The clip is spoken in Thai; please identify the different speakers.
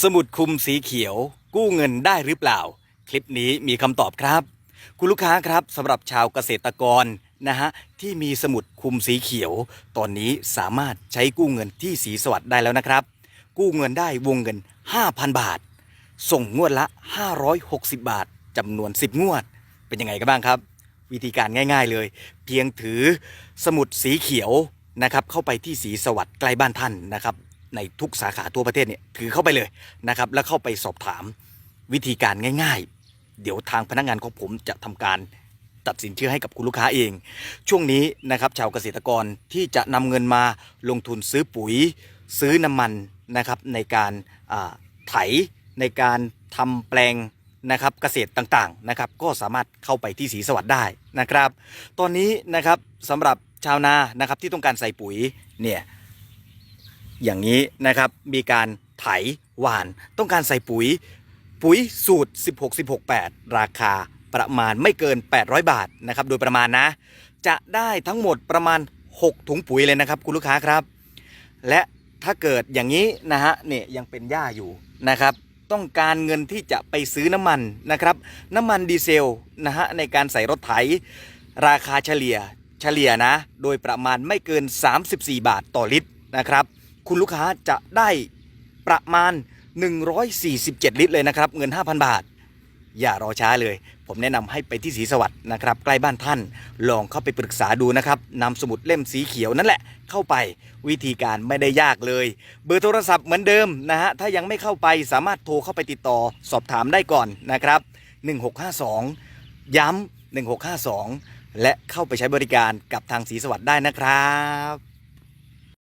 Speaker 1: สมุดคุมสีเขียว กู้เงินได้หรือเปล่า คลิปนี้มีคำตอบครับ คุณลูกค้าครับสำหรับชาวเกษตรกรนะฮะที่มีสมุดคุมสีเขียว ตอนนี้สามารถใช้กู้เงินที่สีสวัสด์ได้แล้วนะครับ กู้เงินได้วงเงิน 5,000 บาท ส่งงวดละ 560 บาทจำนวน 10 งวด เป็นยังไงกันบ้างครับ วิธีการง่าย ๆเลย เพียงถือสมุดสีเขียวนะครับเข้าไปที่สีสวัสด์ใกล้บ้านท่านนะครับ ในทุกสาขาทั่วประเทศเนี่ยถือเข้าไปเลยนะครับ แล้วเข้าไปสอบถามวิธีการง่าย ๆ เดี๋ยวทางพนักงานของผมจะทำการตัดสินเชื่อให้กับคุณลูกค้าเอง ช่วงนี้นะครับชาวเกษตรกรที่จะนำเงินมาลงทุนซื้อปุ๋ย ซื้อน้ำมันนะครับในการไถในการทำแปลงนะครับเกษตรต่างๆนะครับก็สามารถเข้าไปที่สีสวัสดิ์ได้นะครับ ตอนนี้นะครับสำหรับชาวนานะครับที่ต้องการใส่ปุ๋ยเนี่ย อย่างนี้นะครับ มีการไถหวาน ต้องการใส่ปุ๋ย ปุ๋ยสูตร 16 16 8 ราคาประมาณไม่เกิน 800 บาทนะครับ โดยประมาณนะ จะได้ทั้งหมดประมาณ 6 ถุงปุ๋ยเลยนะครับ คุณลูกค้าครับ และถ้าเกิดอย่างนี้นะฮะเนี่ยยังเป็นหญ้าอยู่นะครับต้องการเงินที่จะไปซื้อน้ำมันนะครับ น้ำมันดีเซลนะฮะในการใส่รถไถ ราคาเฉลี่ยเฉลี่ยนะ โดยประมาณไม่เกิน 34 บาทต่อลิตรนะครับ คุณลูกค้าจะได้ประมาณ 147 ลิตรเลยนะครับ เงิน 5,000 บาท อย่ารอช้าเลย ผมแนะนำให้ไปที่ศรีสวัสดิ์นะครับ ใกล้บ้านท่าน ลองเข้าไปปรึกษาดูนะครับนำสมุดเล่มสีเขียวนั่นแหละ เข้าไปวิธีการไม่ได้ยากเลย เบอร์โทรศัพท์เหมือนเดิมนะฮะถ้ายังไม่เข้าไปสามารถโทรเข้าไปติดต่อสอบถามได้ก่อนนะครับ 1652 ย้ำ1652 และเข้าไปใช้บริการกับทางศรีสวัสดิ์ได้นะครับ